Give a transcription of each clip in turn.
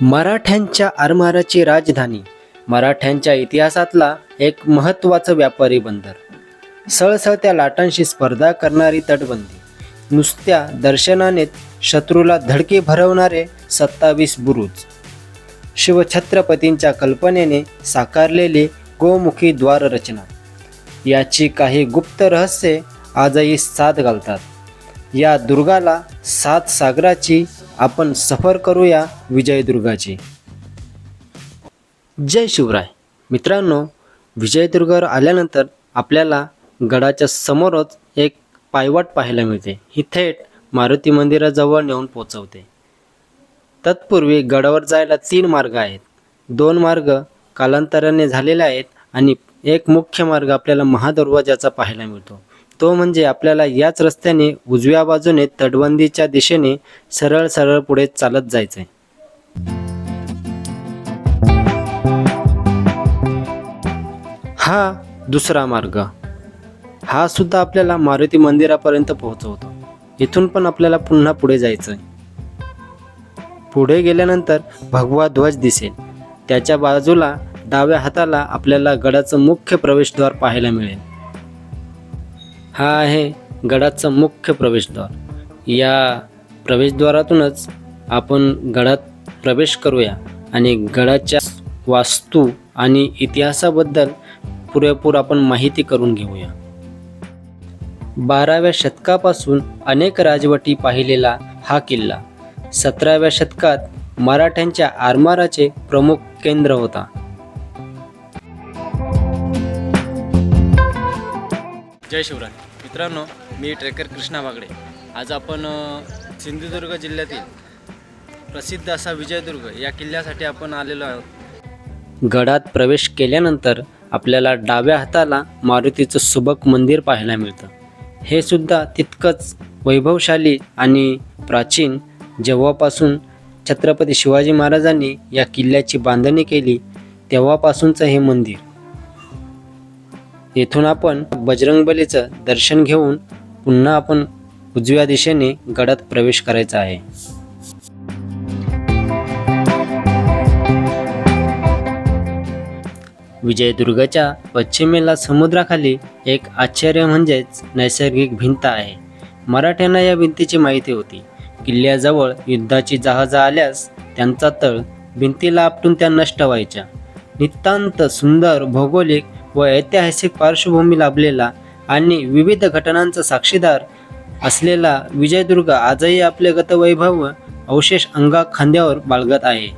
मराठ्यांच्या आरमाराची राजधानी. मराठ्यांच्या इतिहासातला एक महत्त्वाचं व्यापारी बंदर. सळसळत्या लाटांशी स्पर्धा करणारी तटबंदी. नुसत्या दर्शनाने शत्रूला धडके भरवणारे सत्तावीस बुरुज. शिवछत्रपतींच्या कल्पनेने साकारलेली गोमुखी द्वाररचना. याची काही गुप्त रहस्ये आजही साथ घालतात. या दुर्गाला सात सागराची आपण सफर करूया विजयदुर्गाची. जय शिवराय. मित्रांनो विजयदुर्गावर आल्यानंतर आपल्याला गडाच्या समोरच एक पायवाट पाहायला मिळते. ही थेट मारुती मंदिराजवळ नेऊन पोचवते तत्पूर्वी गडावर जायला तीन मार्ग आहेत. दोन मार्ग कालांतराने झालेले आहेत आणि एक मुख्य मार्ग आपल्याला महादरवाजाचा पाहायला मिळतो. तो म्हणजे आपल्याला याच रस्त्याने उजव्या बाजूने तटबंदीच्या दिशेने सरळ सरळ पुढे चालत जायचं आहे हा दुसरा मार्ग. हा सुद्धा आपल्याला मारुती मंदिरापर्यंत पोहोचवतो. इथून पण आपल्याला पुन्हा पुढे जायचं आहे पुढे गेल्यानंतर भगवा ध्वज दिसेल. त्याच्या बाजूला डाव्या हाताला आपल्याला गडाचं मुख्य प्रवेशद्वार पाहायला मिळेल. हा आहे गडाचा मुख्य प्रवेशद्वार. या प्रवेशद्वारातूनच आपण गडात प्रवेश करूया आणि गडाच्या वास्तू आणि इतिहासाबद्दल पुरेपूर आपण माहिती करून घेऊया. बाराव्या शतकापासून अनेक राजवटी पाहिलेला हा किल्ला सतराव्या शतकात मराठ्यांच्या आरमाराचे प्रमुख केंद्र होता. जय शिवराय. मित्रांनो मी ट्रेकर कृष्णा बागडे. आज आपण सिंधुदुर्ग जिल्ह्यातील प्रसिद्ध असा विजयदुर्ग या किल्ल्यासाठी आपण आलेलो आहोत. गडात प्रवेश केल्यानंतर आपल्याला डाव्या हाताला मारुतीचं सुबक मंदिर पाहायला मिळतं. हे सुद्धा तितकंच वैभवशाली आणि प्राचीन. जेव्हापासून छत्रपती शिवाजी महाराजांनी या किल्ल्याची बांधणी केली तेव्हापासूनचं हे मंदिर. येथून आपण बजरंगबलीचं दर्शन घेऊन पुन्हा आपण उजव्या दिशेने गडात प्रवेश करायचा आहे. विजयदुर्गच्या पश्चिमेला समुद्राखाली एक आश्चर्य म्हणजेच नैसर्गिक भिंत आहे. मराठ्यांना या भिंतीची माहिती होती. किल्ल्याजवळ युद्धाची जहाजं आल्यास त्यांचा तळ भिंतीला आपटून त्या नष्ट व्हायच्या. नितांत सुंदर भौगोलिक व ऐतिहासिक पार्श्वभूमी लाभलेला आणि विविध घटनांचा साक्षीदार असलेला विजयदुर्ग आजही आपले गतवैभव अवशेष अंगा खांद्यावर बाळगत आहे.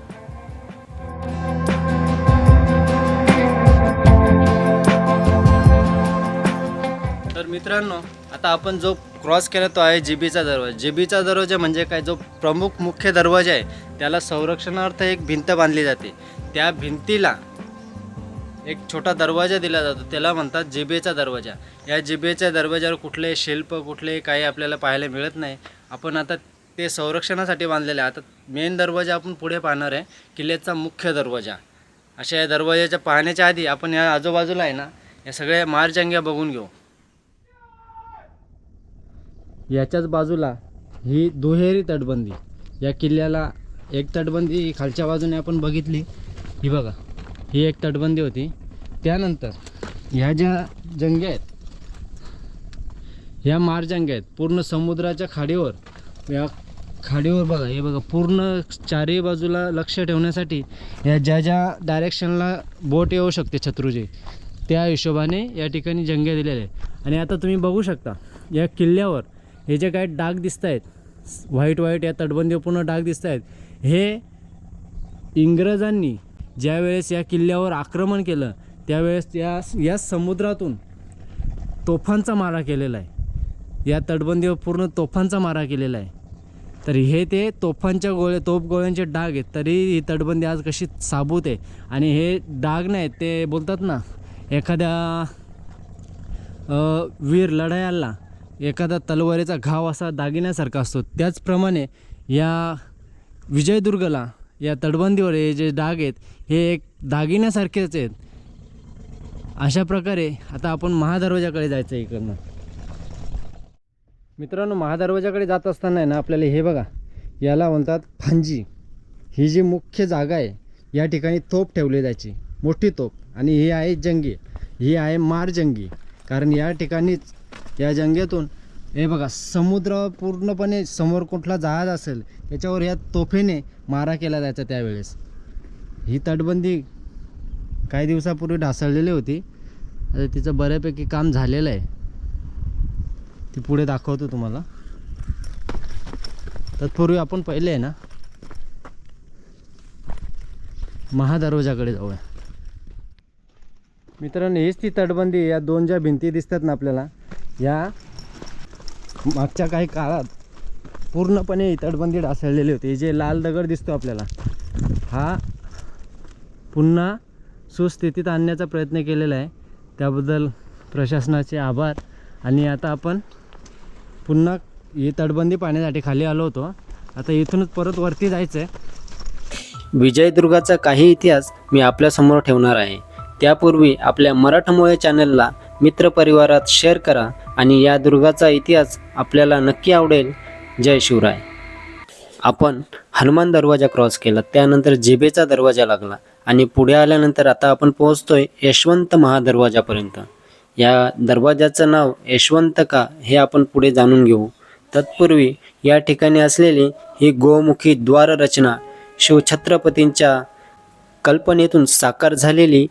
तर मित्रांनो आता आपण जो क्रॉस केला तो आहे जिबीचा दरवाजा. जिबीचा दरवाजा म्हणजे काय? जो प्रमुख मुख्य दरवाजा आहे त्याला संरक्षणार्थ एक भिंत बांधली जाते. त्या भिंतीला एक छोटा दरवाजा दिला जातो त्याला म्हणतात जिबेचा दरवाजा. या जिबेच्या दरवाजावर कुठले शिल्प कुठले काही आपल्याला पाहायला मिळत नाही. आपण आता ते संरक्षणासाठी बांधलेले आहे. आता मेन दरवाजा आपण पुढे पाहणार आहे किल्ल्याचा मुख्य दरवाजा. अशा या दरवाजाच्या पाहण्याच्या आधी आपण या आजूबाजूला आहे ना या सगळ्या मारजंग्या बघून घेऊ. याच्याच बाजूला ही दुहेरी तटबंदी. या किल्ल्याला एक तटबंदी खालच्या बाजूने आपण बघितली. ही बघा. ही एक तटबंदी होती. त्यानंतर ह्या ज्या जंग्या आहेत ह्या मारजंग्या आहेत पूर्ण समुद्राच्या खाडीवर या खाडीवर बघा हे बघा पूर्ण चारही बाजूला लक्ष ठेवण्यासाठी या ज्या ज्या डायरेक्शनला बोट येऊ शकते शत्रूचे त्या हिशोबाने या ठिकाणी जंग्या दिलेल्या आहेत. आणि आता तुम्ही बघू शकता या किल्ल्यावर हे जे काही डाग दिसत आहेत व्हाईट व्हाईट या तटबंदीवर पूर्ण डाग दिसत आहेत हे इंग्रजांनी ज्यावेळेस या किल्ल्यावर आक्रमण केलं त्यावेळेस या या समुद्रातून तोफांचा मारा केलेला आहे. या तटबंदीवर पूर्ण तोफांचा मारा केलेला आहे. तर हे ते तोफांच्या गोळे तोफ गोळ्यांचे डाग आहेत. तरी ही तटबंदी आज कशी साबूत आहे. आणि हे डाग नाहीत ते बोलतात ना एखाद्या वीर लढायाला एखादा तलवारीचा घाव असा दागिन्यासारखा असतो. त्याचप्रमाणे या विजयदुर्गला या तटबंदीवर हे जे डाग आहेत हे एक दागिन्यासारखेच आहेत. अशा प्रकारे आता आपण महादरवाजाकडे जायचं आहे इकडनं. मित्रांनो महादरवाजाकडे जात असताना ना आपल्याला हे बघा याला म्हणतात फांजी. ही जी मुख्य जागा आहे या ठिकाणी तोप ठेवली जायची. मोठी तोप आणि ही आहे जंगी. ही आहे मार जंगी. कारण या ठिकाणीच या जंगेतून हे बघा समुद्र पूर्णपणे समोर कुठला जहाज असेल त्याच्यावर या तोफेने मारा केला जायचा त्यावेळेस. ही तटबंदी काही दिवसापूर्वी ढासळलेली होती. आता तिचं बऱ्यापैकी काम झालेलं आहे. ती पुढे दाखवतो तुम्हाला. तत्पूर्वी आपण पहिले आहे ना महादरवाजाकडे जाऊया. मित्रांनो हीच ती तटबंदी या दोन ज्या भिंती दिसतात ना आपल्याला या मागच्या काही काळात पूर्णपणे ही तटबंदी ढासळलेली होती. जे लाल दगड दिसतो आपल्याला हा पुन्हा सुस्थितीत आणण्याचा प्रयत्न केलेला आहे. त्याबद्दल प्रशासनाचे आभार. आणि आता आपण पुन्हा ही तटबंदी पाहण्यासाठी खाली आलो होतो. आता इथूनच परत वरती जायचं आहे विजयदुर्गाचा काही इतिहास मी आपल्यासमोर ठेवणार आहे. त्यापूर्वी आपल्या मराठमोळे चॅनलला मित्रपरिवारात शेअर करा आणि या दुर्गाचा इतिहास आपल्याला नक्की आवडेल. जय शिवराय. आपण हनुमान दरवाजा क्रॉस केला. त्यानंतर जेबेचा दरवाजा लागला. आणि पुढे आल्यानंतर आता आपण पोहोचतोय यशवंत महादरवाजापर्यंत. या दरवाजाचं नाव यशवंत का हे आपण पुढे जाणून घेऊ. तत्पूर्वी या ठिकाणी असलेली ही गोमुखी द्वाररचना शिवछत्रपतींच्या कल्पनेतून साकार झालेली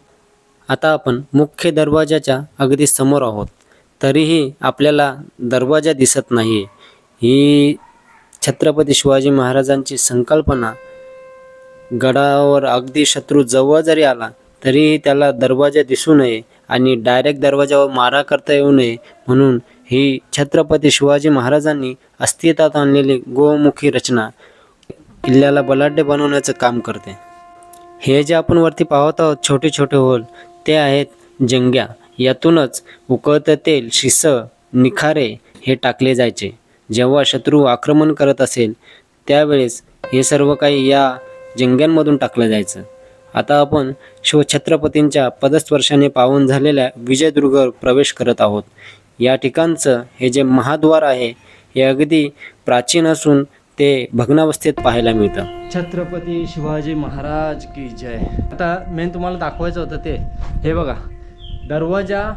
आता आपण मुख्य दरवाजाच्या अगदी समोर आहोत. तरीही आपल्याला दरवाजा दिसत नाही ही छत्रपती शिवाजी महाराजांची संकल्पना गडावर अगदी शत्रू जवळ जरी आला तरीही त्याला दरवाजा दिसू नये आणि डायरेक्ट दरवाजावर मारा करता येऊ नये म्हणून ही छत्रपती शिवाजी महाराजांनी अस्तित्वात आणलेली गोमुखी रचना किल्ल्याला बलाढ्य बनवण्याचं काम करते. हे जे आपण वरती पाहत आहोत छोटे छोटे होल ते आहेत जंग्या. यातूनच उकळतं तेल शिस निखारे हे टाकले जायचे. जेव्हा शत्रू आक्रमण करत असेल त्यावेळेस हे सर्व काही या जिंग्यांमधून टाकलं जायचं. आता आपण शिवछत्रपतींच्या पदस्पर्शाने पावन झालेल्या विजयदुर्गवर प्रवेश करत आहोत. या ठिकाणचं हे जे महाद्वार आहे हे अगदी प्राचीन असून ते भग्नावस्थेत पाहायला मिळतं. छत्रपती शिवाजी महाराज की जय. आता मेन तुम्हाला दाखवायचं होतं ते. हे बघा. दरवाजा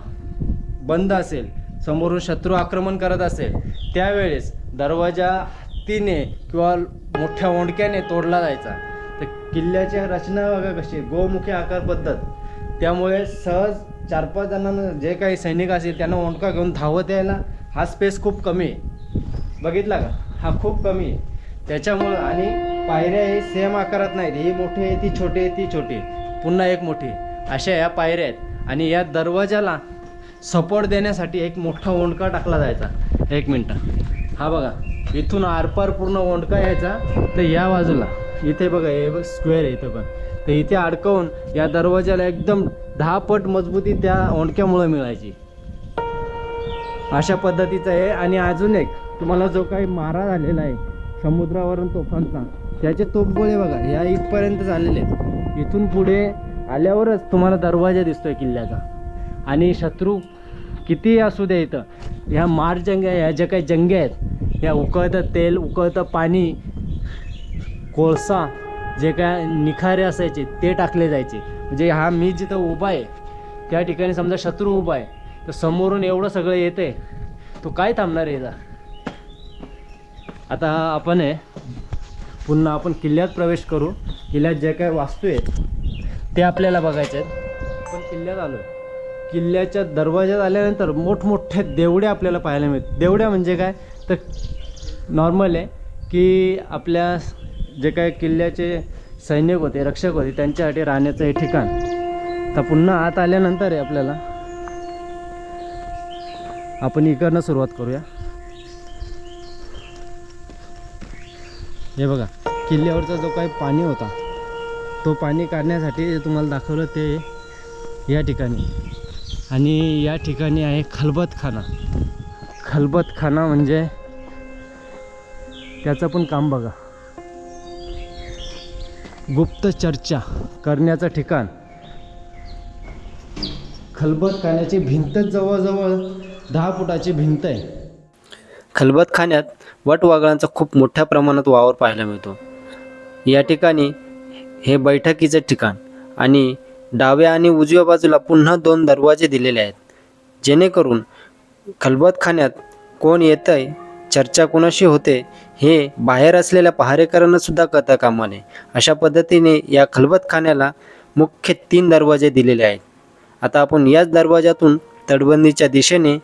बंद असेल समोरून शत्रू आक्रमण करत असेल त्यावेळेस दरवाजा हत्तीने किंवा मोठ्या ओंडक्याने तोडला जायचा. तर किल्ल्याच्या रचना बघा कशी गोमुखी आकार पद्धत. त्यामुळे सहज चार पाच जणांना जे काही सैनिक असतील त्यांना ओंडका घेऊन धावत यायला हा स्पेस खूप कमी आहे. बघितला का? हा खूप कमी आहे. त्याच्यामुळं आणि पायऱ्या हे सेम आकारात नाहीत. ही मोठी आहे ती छोटी आहे ती छोटी पुन्हा एक मोठी अशा या पायऱ्या आहेत. आणि या दरवाजाला सपोर्ट देण्यासाठी एक मोठा ओंडका टाकला जायचा. एक मिनटं. हा बघा. इथून आरपार पूर्ण ओंडका यायचा. तर या बाजूला. इथे बघा हे बघ स्क्वेअर आहे इथं पण. तर इथे अडकवून या दरवाजाला एकदम दहा पट मजबूती त्या ओंडक्यामुळे मिळायची. अशा पद्धतीचं आहे. आणि अजून एक तुम्हाला जो काही मारा झालेला आहे समुद्रावरून तोफांचा त्याचे तोफगोळे बघा ह्या इथपर्यंत झालेले आहेत. इथून पुढे आल्यावरच तुम्हाला दरवाजा दिसतोय किल्ल्याचा. आणि शत्रू कितीही असू दे इथं ह्या मार जंग्या ह्या ज्या काही जंग्या आहेत ह्या उकळतं तेल उकळतं पाणी कोळसा जे काय निखारे असायचे ते टाकले जायचे. म्हणजे हा मी जिथं उभा आहे त्या ठिकाणी समजा शत्रू उभा आहे तर समोरून एवढं सगळं येते तो काय थांबणार आहे याचा आता आपण आहे पुन्हा आपण किल्ल्यात प्रवेश करू. किल्ल्यात जे काय वास्तू आहेत ते आपल्याला बघायचे आहेत. आपण किल्ल्यात आलो किल्ल्याच्या दरवाज्यात आल्यानंतर मोठमोठे देवड्या आपल्याला पाहायला मिळतात. देवड्या म्हणजे काय? तर नॉर्मल आहे की आपल्या जे काय किल्ल्याचे सैनिक होते रक्षक होते त्यांच्यासाठी राहण्याचं हे ठिकाण. तर पुन्हा आत आल्यानंतर आहे आपल्याला. आपण इकडनं सुरुवात करूया. हे बघा किल्ल्यावरचा जो काही पाणी होता तो पाणी काढण्यासाठी तुम्हाला दाखवलं ते या ठिकाणी. आणि या ठिकाणी आहे खलबतखाना. खलबतखाना म्हणजे त्याचं पण काम बघा. गुप्त चर्चा करण्याचं ठिकाण. खलबतखान्याची भिंतच जवळजवळ दहा फुटाची भिंत आहे. खलबतखान्यात वटवागळांचा खूप मोठ्या प्रमाणात वावर पाहायला मिळतो. या ठिकाणी हे बैठकीचे ठिकाण आणि डाव्या आणि उजव्या बाजूला पुन्हा दोन दरवाजे दिलेले आहेत. जेणेकरून खलबतखान्यात कोण येतंय चर्चा कोणाशी होते हे बाहेर असलेल्या पहारेकरांना सुद्धा कळता कामा नये अशा पद्धतीने या खलबतखान्याला मुख्य तीन दरवाजे दिलेले आहेत. आता आपण याच दरवाजातून तटबंदीच्या दिशेने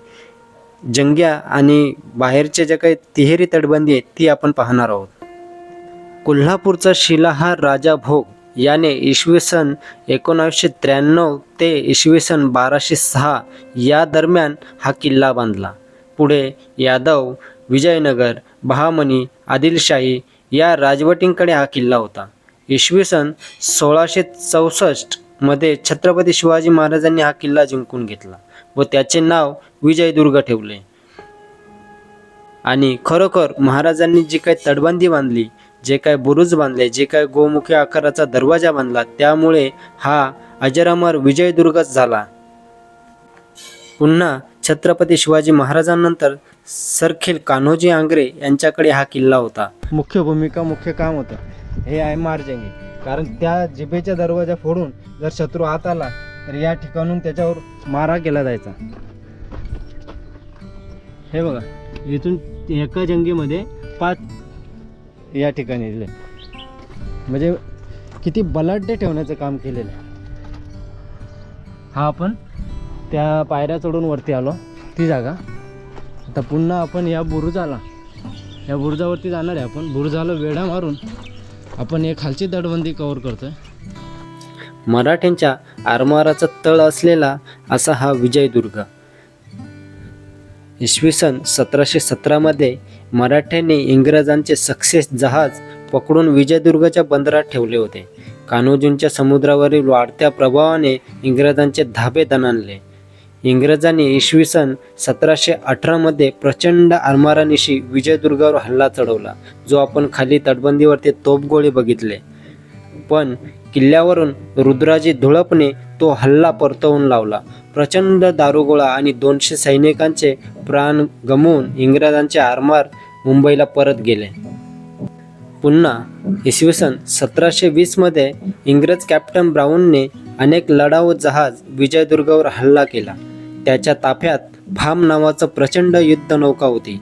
जंग्या आणि बाहेरचे जे काही तिहेरी तटबंदी आहे ती आपण पाहणार आहोत. कोल्हापूरचा शिलाहार राजा भोग याने इसवी सन एकोणावीसशे त्र्याण्णव ते इसवी सन बाराशे सहा या दरम्यान हा किल्ला बांधला. पुढे यादव विजयनगर बहामनी आदिलशाही या राजवटींकडे हा किल्ला होता. इसवी सन सोळाशे चौसष्टमध्ये छत्रपती शिवाजी महाराजांनी हा किल्ला जिंकून घेतला व त्याचे नाव विजयदुर्ग ठेवले. आणि खरोखर महाराजांनी जी काही तटबंदी बांधली जे काय बुरुज बांधले जे काय गोमुखी आकाराचा दरवाजा बांधला त्यामुळे हा अजरामर विजयदुर्गच झाला. पुन्हा छत्रपती शिवाजी महाराजांनंतर सरखेल कान्होजी आंग्रे यांच्याकडे हा किल्ला होता. मुख्य भूमिका मुख्य काम होतं. हे आहे मार्जंगी. कारण त्या जिभेच्या दरवाजा फोडून जर शत्रू आत आला तर या ठिकाणून त्याच्यावर मारा केला जायचा. हे बघा इथून एका जंगीमध्ये पाच या ठिकाणी दिले म्हणजे किती बलाढ्य ठेवण्याचं काम केलेलं आहे. हा आपण त्या पायऱ्या चढून वरती आलो. ती जागा आता पुन्हा आपण या बुरुजाला या बुरुजावरती जाणार आहे आपण. बुरुजाला वेढा मारून आपण एक खालची दडबंदी कव्हर करतोय. मराठ्यांच्या आरमाराचा तळ असलेला असा हा विजयदुर्ग. इसवी सन सतराशे सतरामध्ये मराठ्यांनी इंग्रजांचे सक्सेस जहाज पकडून विजयदुर्गच्या बंदरात ठेवले होते. कान्होजींच्या समुद्रावरील वाढत्या प्रभावाने इंग्रजांचे धाबे दणाणले. इंग्रजांनी इसवी सन सतराशे अठरामध्ये प्रचंड आरमारानिशी विजयदुर्गावर हल्ला चढवला जो आपण खाली तटबंदीवरती तोपगोळे बघितले. पण किल्ल्यावरून रुद्राजी धुळपने तो हल्ला परतवून लावला. प्रचंड दारुगोळा आणि दोनशे सैनिकांचे प्राण गमवून इंग्रजांचे आरमार मुंबईला परत गेले. पुन्हा इसवी सन सतराशे वीसमध्ये इंग्रज कॅप्टन ब्राऊनने अनेक लढाऊ जहाज विजयदुर्गावर हल्ला केला. त्याच्या ताफ्यात भाम नावाचं प्रचंड युद्ध नौका होती.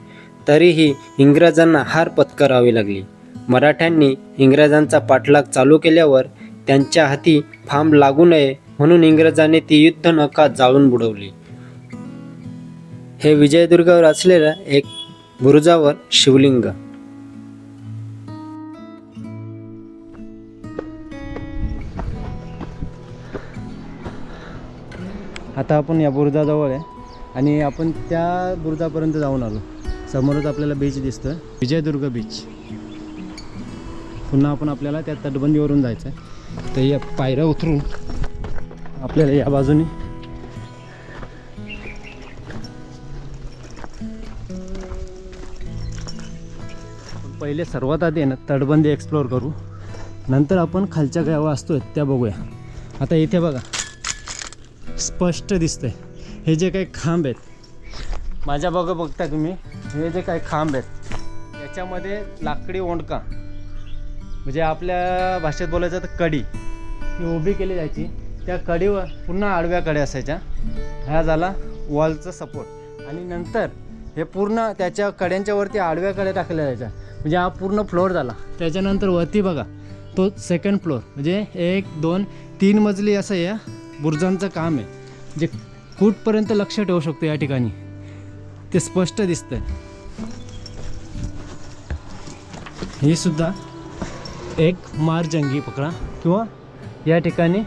तरीही इंग्रजांना हार पत्करावी लागली. मराठ्यांनी इंग्रजांचा पाठलाग चालू केल्यावर त्यांच्या हाती फांब लागू नये म्हणून इंग्रजांनी ती युद्ध नौका जाळून बुडवली. हे विजयदुर्गावर असलेलं एक बुरुजावर शिवलिंग. आता आपण या बुरुजाजवळ आहे आणि आपण त्या बुरुजापर्यंत जाऊन आलो. समोरच आपल्याला बीच दिसतोय. विजयदुर्ग बीच पुन्हा आपण आपल्याला त्या तटबंदीवरून जायचं आहे तर या पायऱ्या उतरून आपल्याला या बाजूने पहिले सर्वात आधी आहे ना तटबंदी एक्सप्लोअर करू. नंतर आपण खालच्या गावा असतोय त्या बघूया. आता इथे बघा. स्पष्ट दिसतंय. हे जे काही खांब आहेत माझ्या बघा बघता तुम्ही हे जे काही खांब आहेत याच्यामध्ये लाकडी ओंडका म्हणजे आपल्या भाषेत बोलायचं तर कडी ही उभी केली जायची. त्या कडीवर पुन्हा आडव्या कडे असायच्या. ह्या झाला वॉलचा सपोर्ट आणि नंतर हे पूर्ण त्याच्या कड्यांच्या वरती आडव्या कडे टाकल्या जायच्या. म्हणजे हा पूर्ण फ्लोअर झाला. त्याच्यानंतर वरती बघा तो सेकंड फ्लोअर म्हणजे एक दोन तीन मजली असं या. बुरुजांचं काम आहे. जे कुठपर्यंत लक्ष ठेवू शकतो या ठिकाणी. ते स्पष्ट दिसतंय. ही सुद्धा एक मारजंगी पकडा किंवा या ठिकाणी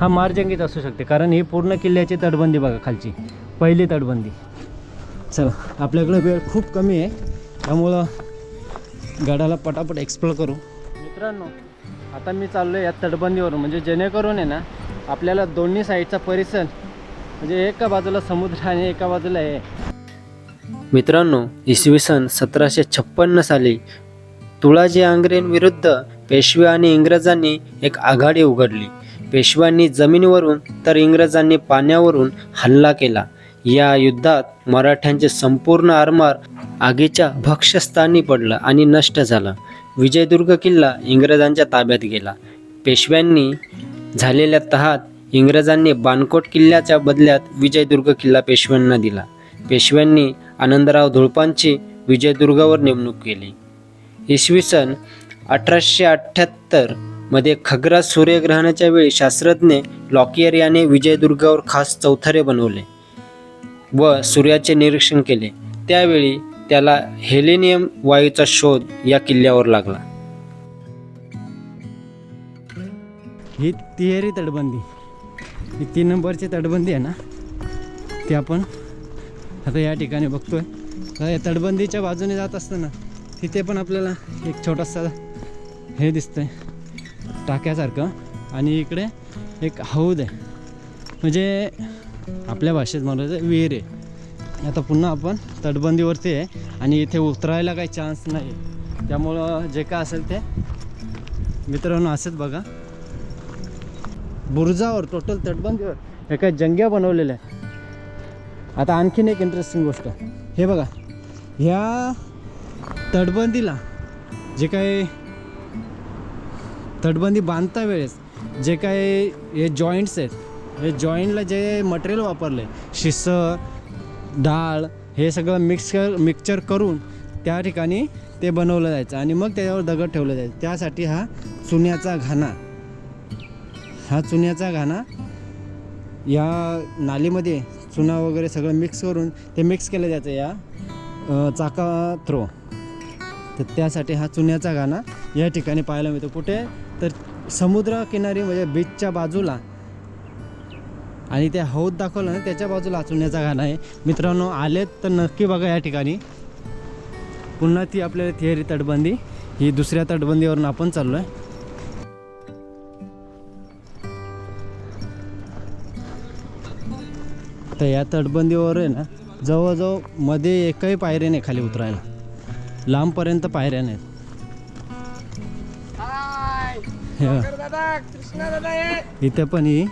हा मारजंगीच असू शकते. कारण ही पूर्ण किल्ल्याची तटबंदी बघा खालची. पहिली तटबंदी. चला आपल्याकडे वेळ खूप कमी आहे. त्यामुळं गडाला पटापट एक्सप्लोर करू. मित्रांनो आता मी चाललो आहे या तटबंदीवरून. म्हणजे जेणेकरून आहे ना आपल्याला दोन्ही साईडचा परिसर म्हणजे एका बाजूला समुद्र आणि एका बाजूला हे. मित्रांनो इसवी सन सतराशे छप्पन्न साली तुळाजी आंग्रेंविरुद्ध पेशवे आणि इंग्रजांनी एक आघाडी उघडली. पेशव्यांनी जमिनीवरून तर इंग्रजांनी पाण्यावरून हल्ला केला. या युद्धात मराठ्यांचे संपूर्ण आरमार आगीच्या भक्ष्यस्थानी पडलं आणि नष्ट झालं. विजयदुर्ग किल्ला इंग्रजांच्या ताब्यात गेला. पेशव्यांनी झालेल्या तहात इंग्रजांनी बाणकोट किल्ल्याच्या बदल्यात विजयदुर्ग किल्ला पेशव्यांना दिला. पेशव्यांनी आनंदराव धुळपांची विजयदुर्गावर नेमणूक केली. इसवी सन अठराशे अठ्ठ्याहत्तरमध्ये सूर्यग्रहणाच्या वेळी शास्त्रज्ञ लॉकियर याने विजयदुर्गावर खास चौथरे बनवले व सूर्याचे निरीक्षण केले. त्यावेळी त्याला हेलेनियम वायूचा शोध या किल्ल्यावर लागला. ही तिहेरी तटबंदी. ही तीन नंबरची तटबंदी आहे ना ती आपण आता या ठिकाणी बघतोय. आता या तटबंदीच्या बाजूने जात असताना तिथे पण आपल्याला एक छोटासा हे दिसतंय टाक्यासारखं. आणि इकडे एक हौद आहे. म्हणजे आपल्या भाषेत म्हणायचं विहीर आहे. आता पुन्हा आपण तटबंदीवरती आहे आणि इथे उतरायला काही चान्स नाही त्यामुळं जे काय असेल ते मित्रांनो असेच बघा. बुरुजावर टोटल तटबंदीवर एका जंग्या बनवलेल्या आहेत. आता आणखीन एक इंटरेस्टिंग गोष्ट. हे बघा ह्या तटबंदीला जे काही तटबंदी बांधता वेळेस जे काही हे जॉईंट्स आहेत हे जॉईंटला जे मटेरियल वापरलं आहे शिस डाळ हे सगळं मिक्स कर मिक्सचर करून त्या ठिकाणी ते बनवलं जायचं आणि मग त्याच्यावर दगड ठेवलं जायचं. त्यासाठी हा चुन्याचा घाणा. हा चुन्याचा घाणा या नालीमध्ये चुना वगैरे सगळं मिक्स करून ते मिक्स केलं जातं या चाका थ्रो तर त्यासाठी हा चुन्याचा घाणा या ठिकाणी पाहायला मिळतो. कुठे? तर समुद्रकिनारी म्हणजे बीचच्या बाजूला. आणि त्या हौद दाखवलं ना त्याच्या बाजूला चुन्याचा घाणा आहे. मित्रांनो आलेत तर नक्की बघा या ठिकाणी. पुन्हा ती आपल्याला थिअरी तटबंदी ही दुसऱ्या तटबंदीवरून आपण चाललो आहे तर या तटबंदीवर आहे ना जवळजवळमध्ये एकही पायऱ्या नाही खाली उतरायला. लांबपर्यंत पायऱ्या नाहीत. इथे पण ही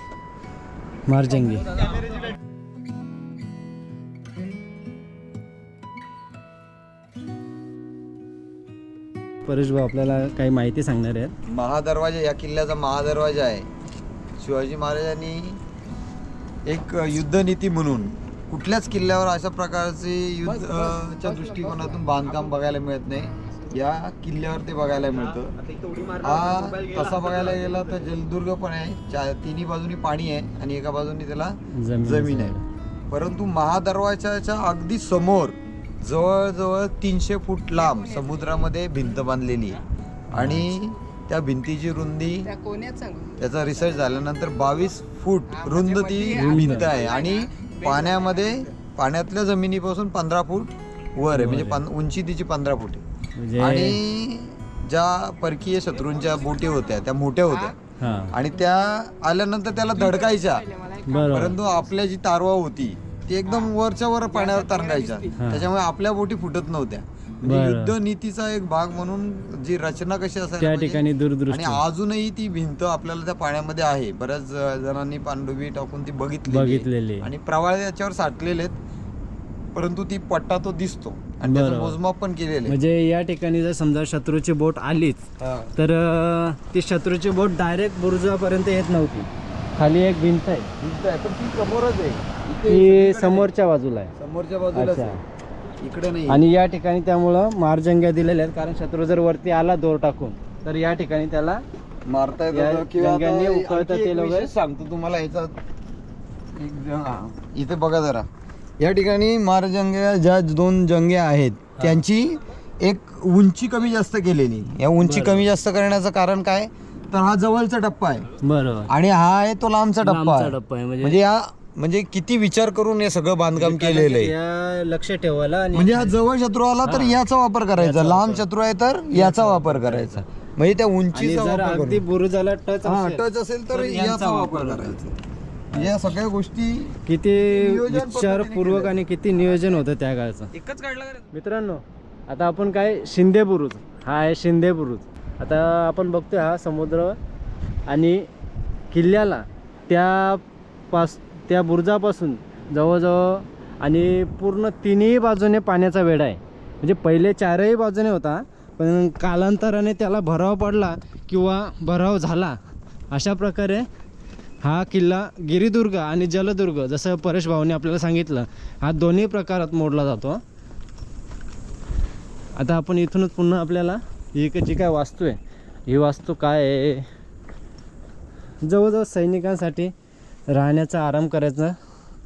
मार्जंगी. परेश भाऊ आपल्याला काही माहिती सांगणार आहेत? महादरवाजा या किल्ल्याचा महादरवाजा आहे. शिवाजी महाराजांनी एक युद्धनीती म्हणून. कुठल्याच किल्ल्यावर अशा प्रकारचे युद्धच्या दृष्टिकोनातून बांधकाम बघायला मिळत नाही. या किल्ल्यावर ते बघायला मिळतं. हा तसा बघायला गेला तर जलदुर्ग पण आहे. चा तिन्ही बाजूनी पाणी आहे आणि एका बाजूनी त्याला जमीन जमीन आहे. परंतु महादरवाजाच्या अगदी समोर जवळजवळ तीनशे फूट लांब समुद्रामध्ये भिंत बांधलेली आहे. आणि त्या भिंतीची रुंदी त्याचा रिसर्च झाल्यानंतर बावीस फूट रुंद ती भिंत आहे. आणि पाण्यामध्ये पाण्यातल्या जमिनीपासून पंधरा फूट वर आहे. म्हणजे पं- उंची तिची पंधरा फूट आहे. म्हणजे आणि ज्या परकीय शत्रूंच्या बोटी होत्या त्या मोठ्या होत्या. हां. आणि त्या आल्यानंतर त्याला धडकायच्या. परंतु आपल्या जी तारवा होती ती एकदम वरच्या वर पाण्यावर तरंगायच्या. त्याच्यामुळे आपल्या बोटी फुटत नव्हत्या. म्हणजे. युद्ध नीतीचा एक भाग म्हणून जी रचना कशी असायला त्या पाहिजे, ठिकाणी दूरदृष्टी आणि अजूनही ती भिंत आपल्याला त्या पाण्यामध्ये आहे बऱ्याच जणांनी पांडुबी टाकून ती बघितली बघितलेली आणि प्रवाळ त्याच्यावर साठलेले आहेत परंतु ती पट्टा तो दिसतो आणि त्याचं बरोबर. मोजमाप पण केलेलं आहे म्हणजे या ठिकाणी जर समजा शत्रूची बोट आलीच हा. तर अं, ती शत्रूची बोट डायरेक्ट बुरुजापर्यंत येत नव्हती खाली एक भिंत आहे भिंत आहे, पण ती समोरच आहे इथे ती सगळीकडे समोरच्या बाजूला आहे. समोरच्या बाजूलाच अच्छा. आहे. इकडे नाही. आणि या ठिकाणी त्यामुळं मारजंग्या दिलेल्या आहेत. कारण शत्रू जर वरती आला दोर टाकून तर या ठिकाणी त्याला मारता या येतं किंवा आता जंग्यांनी उकळतं आणखी एक तेल वगैरे? विशेष सांगतो तुम्हाला याचा एक ज- हा. इथे बघा जरा. या ठिकाणी मारजंग्या ज्या दोन जंग्या आहेत त्यांची एक उंची कमी जास्त केलेली. या उंची बरं. कमी जास्त करण्याचं कारण काय? तर हा जवळचा टप्पा आहे. बरोबर. आणि हा आहे तो लांबचा टप्पा लांबचा आहे. टप्पा आहे म्हणजे म्हणजे या म्हणजे किती विचार करून हे सगळं बांधकाम केलेलं आहे? या लक्ष ठेवायला आणि म्हणजे हा जवळ शत्रू आला तर याचा वापर करायचा. लांब शत्रू आहे तर याचा वापर करायचा. म्हणजे त्या आणि उंचीचा जर वापर अगदी करून. बुरुजाला टच हा असेल, टच असेल तर तर यांचा वापर करायचा. या सगळ्या गोष्टी किती नियोजन विचारपूर्वक आणि किती नियोजन होतं त्या काळचं? एकच काढला मित्रांनो आता आपण काय शिंदे बुरुज. हा आहे शिंदे बुरुज. आता आपण बघतोय हा समुद्र आणि किल्ल्याला त्या पास त्या बुरुजापासून जवळजवळ आणि पूर्ण तिन्ही बाजूने पाण्याचा वेढा आहे. म्हणजे पहिले चारही बाजूने होता पण कालांतराने त्याला भराव पडला किंवा भराव झाला. अशा प्रकारे हा किल्ला गिरिदुर्ग आणि जलदुर्ग जसं परेश भाऊने आपल्याला सांगितलं हा दोन्ही प्रकारात मोडला जातो. आता आपण इथूनच पुन्हा आपल्याला ही जी काय वास्तू आहे ही वास्तू काय आहे? जवळजवळ सैनिकांसाठी राहण्याचा आराम करायचं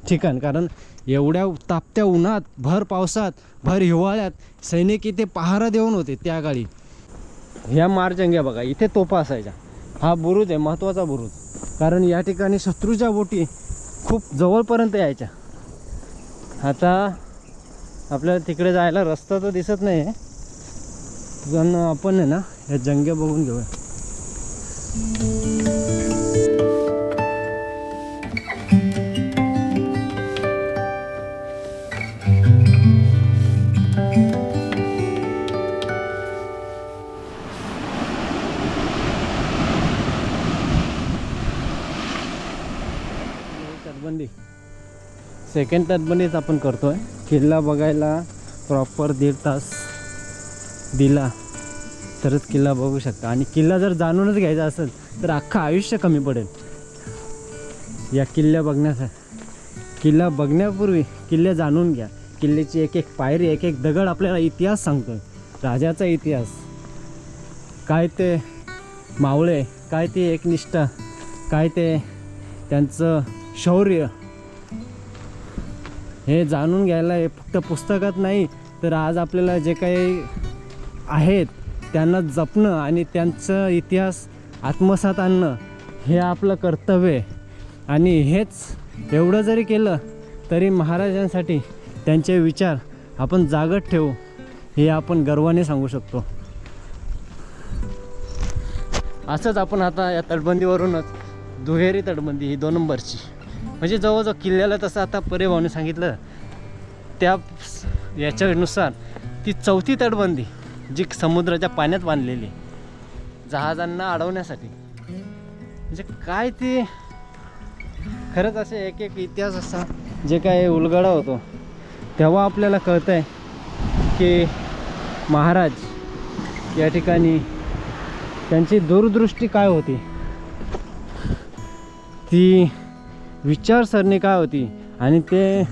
ठिकाण. कारण एवढ्या तापत्या उन्हात भर पावसात भर हिवाळ्यात सैनिक इथे पहारा देऊन होते त्या काळी. ह्या मार्जंग्या बघा इथे तोफा असायच्या. हा बुरुज आहे महत्त्वाचा बुरुज. कारण या ठिकाणी शत्रूच्या बोटी खूप जवळपर्यंत यायच्या. आता आपल्याला तिकडे जायला रस्ता तर दिसत नाही आहे पण आपण आहे ना या जंग्या बघून घेऊया. सेकंड तटबंदीच आपण करतो आहे किल्ला बघायला प्रॉपर दीड तास दिला तरच किल्ला बघू शकता. आणि किल्ला जर जाणूनच घ्यायचा असेल तर अख्खं आयुष्य कमी पडेल. या किल्ल्या बघण्यासाठी किल्ला बघण्यापूर्वी किल्ले जाणून घ्या. किल्ल्याची एक एक पायरी एक एक दगड आपल्याला इतिहास सांगतो राजाचा इतिहास. काय ते मावळे काय ते एकनिष्ठा काय ते त्यांचं शौर्य हे जाणून घ्यायला हे फक्त पुस्तकात नाही तर आज आपल्याला जे काही आहेत त्यांना जपणं आणि त्यांचं इतिहास आत्मसात आणणं हे आपलं कर्तव्य आहे. आणि हेच एवढं जरी केलं तरी महाराजांसाठी त्यांचे विचार आपण जागत ठेवू हे आपण गर्वाने सांगू शकतो. असंच आपण आता या तटबंदीवरूनच दुहेरी तटबंदी ही दोन नंबरची. म्हणजे जवळजवळ किल्ल्याला तसं आता परेभावने सांगितलं त्या याच्यानुसार ती चौथी तटबंदी जी समुद्राच्या पाण्यात बांधलेली जहाजांना अडवण्यासाठी. म्हणजे काय ते? खरंच असे एक एक इतिहास असा जे काय उलगडा होतो. तेव्हा आपल्याला कळतं आहे की महाराज या ठिकाणी त्यांची दूरदृष्टी काय होती? ती विचारसरणी काय होती? आणि ते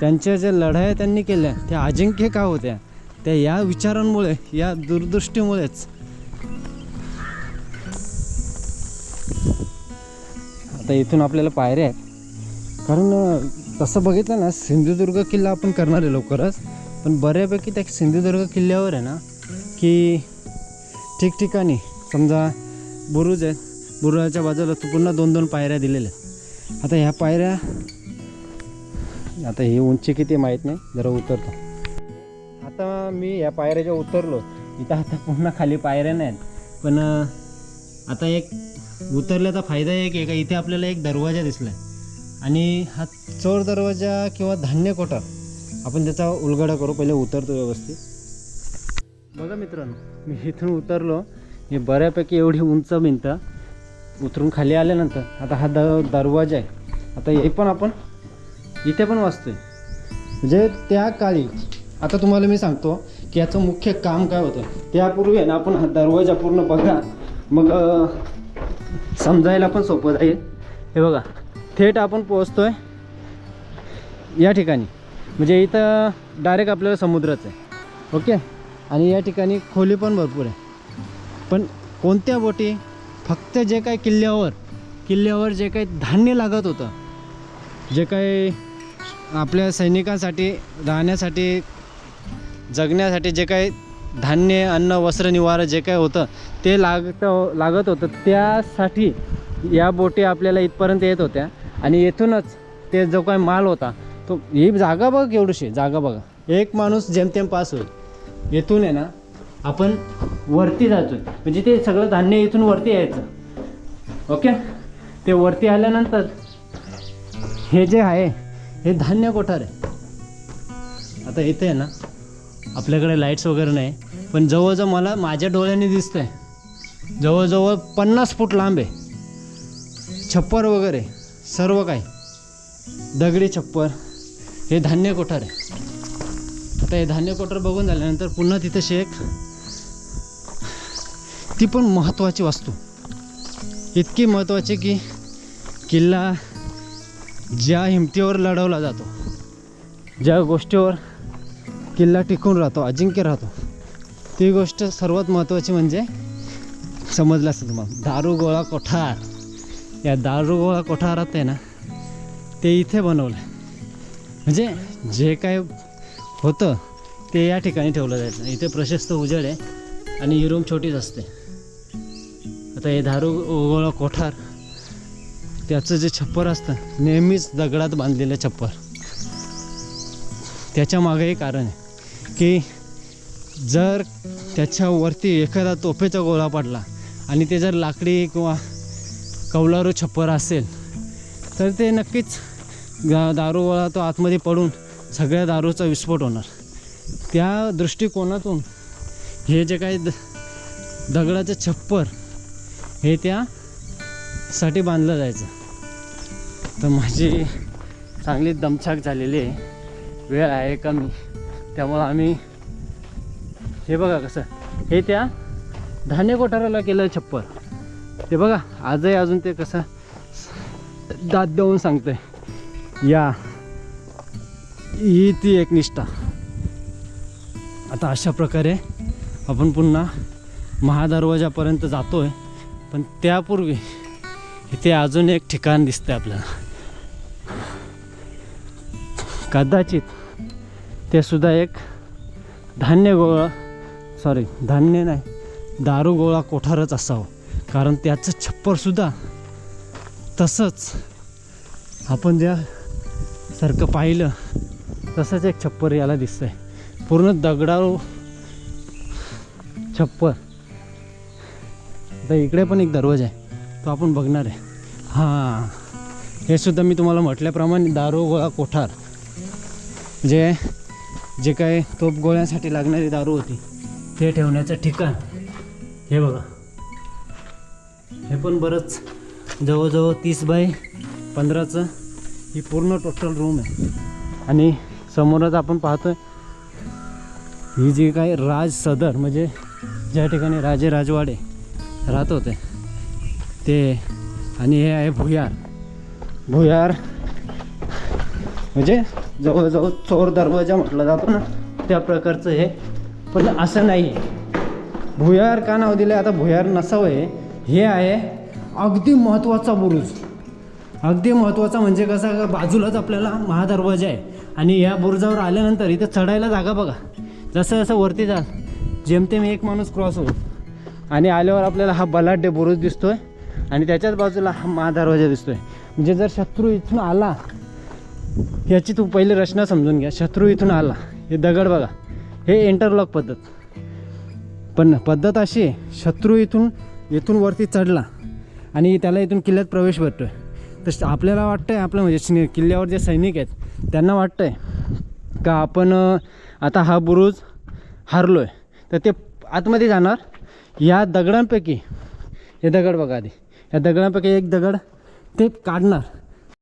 त्यांच्या ज्या लढाया त्यांनी केल्या त्या अजिंक्य का होत्या? त्या या विचारांमुळे या दूरदृष्टीमुळेच. आता इथून आपल्याला पायऱ्या आहेत. कारण तसं बघितलं ना सिंधुदुर्ग किल्ला आपण करणार आहे लवकरच. पण बऱ्यापैकी त्या सिंधुदुर्ग किल्ल्यावर आहे ना की ठिकठिकाणी समजा बुरुज आहेत. बुरुजाच्या बाजूला तू पुन्हा दोन दोन पायऱ्या दिलेल्या आता ह्या पायऱ्या आता ही उंची किती माहीत नाही जरा उतरतो. आता मी या पायऱ्याच्या उतरलो. इथं आता पुन्हा खाली पायऱ्या नाहीत पण आता एक उतरल्याचा फायदा एक आहे का इथे आपल्याला एक दरवाजा दिसला आणि हा चोर दरवाजा किंवा धान्य कोटा आपण त्याचा उलगडा करू पहिले उतरतो व्यवस्थित. बघा मित्रांनो मी इथून उतरलो हे बऱ्यापैकी एवढी उंच भिंत उतरून खाली आल्यानंतर आता हा द दरवाजा आहे. आता हे पण आपण इथे पण वाचतोय. म्हणजे त्या काळी आता तुम्हाला मी सांगतो की याचं मुख्य काम काय होतं? त्यापूर्वी आहे ना आपण हा दरवाजा पूर्ण बघा. मग समजायला पण सोपं जाईल. हे बघा थेट आपण पोहोचतोय या ठिकाणी. म्हणजे इथं डायरेक्ट आपल्याला समुद्रच आहे. ओके? आणि या ठिकाणी खोली पण भरपूर आहे. पण कोणत्या बोटी? फक्त जे काही किल्ल्यावर किल्ल्यावर जे काही धान्य लागत होतं जे काही आपल्या सैनिकांसाठी राहण्यासाठी जगण्यासाठी जे काही धान्य अन्न वस्त्र निवारा जे काही होतं ते लागत लागत होतं त्यासाठी या बोटी आपल्याला इथपर्यंत येत होत्या. आणि येथूनच ते जो काही माल होता तो ही जागा बघ केवढीशी जागा बघा. एक माणूस जेमतेम पास होईल. येथून आहे ना आपण वरती जातो म्हणजे ते सगळं धान्य इथून वरती यायचं. ओके? ते वरती आल्यानंतर हे जे आहे हे धान्य कोठार. आहे आता इथे आहे ना आपल्याकडे लाईट्स वगैरे नाही पण जवळजवळ मला माझ्या डोळ्याने दिसतंय. जवळजवळ पन्नास फूट लांब आहे. छप्पर वगैरे सर्व काही. दगडी छप्पर हे धान्य कोठार. आहे आता हे धान्य कोठार बघून झाल्यानंतर पुन्हा तिथं शेख ती पण महत्त्वाची वास्तू. इतकी महत्त्वाची की किल्ला ज्या हिमतीवर लढवला जातो ज्या गोष्टीवर किल्ला टिकून राहतो अजिंक्य राहतो ती गोष्ट सर्वात महत्त्वाची म्हणजे समजलं असेल तुम्हाला. दारुगोळा कोठार. या दारुगोळा कोठारात आहे ना ते इथे बनवलं. म्हणजे जे काय होतं ते या ठिकाणी ठेवलं जायचं. इथे प्रशस्त उजेड आहे आणि ही रूम छोटीच असते. आता हे दारू ओगोळा कोठार त्याचं जे छप्पर असतं नेहमीच दगडात बांधलेलं छप्पर. त्याच्यामागे कारण आहे की जर त्याच्यावरती एखादा तोफेचा गोळा पडला आणि ते जर लाकडी किंवा कौलारू छप्पर असेल तर ते नक्कीच दारूगोळा तो आतमध्ये पडून सगळ्या दारूचा विस्फोट होणार. त्या दृष्टिकोनातून हे जे काही द दगडाचं छप्पर हे त्यासाठी बांधलं जायचं. तर माझी चांगली दमछाक झालेली आहे. वेळ आहे कमी. त्यामुळं आम्ही हे बघा कसं. हे त्या धान्य कोठाराला केलं छप्पर. ते बघा आजही अजून ते कसं दात देऊन सांगतंय. या. ही ती एक निष्ठा. आता अशा प्रकारे आपण पुन्हा महादरवाजापर्यंत जातोय. पण त्यापूर्वी इथे अजून एक ठिकाण दिसतं आपल्याला. कदाचित ते सुद्धा एक धान्य गोळा सॉरी धान्य नाही दारू गोळा कोठारच असावं. कारण त्याचं छप्परसुद्धा तसंच आपण ज्या सारखं पाहिलं तसंच एक छप्पर याला दिसतंय. पूर्ण दगडाळू छप्पर. तर इकडे पण एक दरवाजा आहे. तो आपण बघणार आहे. हां. हे सुद्धा मी तुम्हाला म्हटल्याप्रमाणे दारू गोळा कोठार. जे जे काय तोप गोळ्यांसाठी लागणारी दारू होती ते ठेवण्याचं ठिकाण. हे बघा. हे पण बरंच जवळजवळ तीस बाय पंधराचं ही पूर्ण टोटल रूम आहे. आणि समोरच आपण पाहतोय ही जी काय राज सदर म्हणजे ज्या ठिकाणी राजे राजवाडे राहत होते ते आणि हे आहे भुयार. भुयार. म्हणजे जवळजवळ चोर दरवाजा म्हटलं जातो ना त्या प्रकारचं हे. पण असं नाही आहे भुयार का नाव दिलं आता भुयार नसावं हे. हे आहे अगदी महत्त्वाचा बुरुज. अगदी महत्त्वाचा म्हणजे कसा बाजूलाच आपल्याला महादरवाजा आहे. आणि या बुरुजावर आल्यानंतर इथं चढायला जागा बघा. जसं जसं वरती जाल जेमतेम एक माणूस क्रॉस होतो. आणि आल्यावर आपल्याला हा बलाढ्य बुरुज दिसतोय. आणि त्याच्याच बाजूला हा महादरवाजा दिसतोय. म्हणजे जर शत्रू इथून आला याची तू पहिले रचना समजून घ्या. शत्रू इथून आला. हे दगड बघा. हे इंटरलॉक पद्धत. पण पद्धत अशी आहे शत्रू इथून इथून वरती चढला आणि त्याला इथून किल्ल्यात प्रवेश भेटतो आहे तर आपल्याला वाटतं आहे आपलं म्हणजे किल्ल्यावर जे सैनिक आहेत त्यांना वाटतं आहे का आपण आता हा बुरुज हारलो आहे तर ते आतमध्ये जाणार. या दगडांपैकी हे दगड बघा आधी. या दगडांपैकी एक दगड ते काढणार.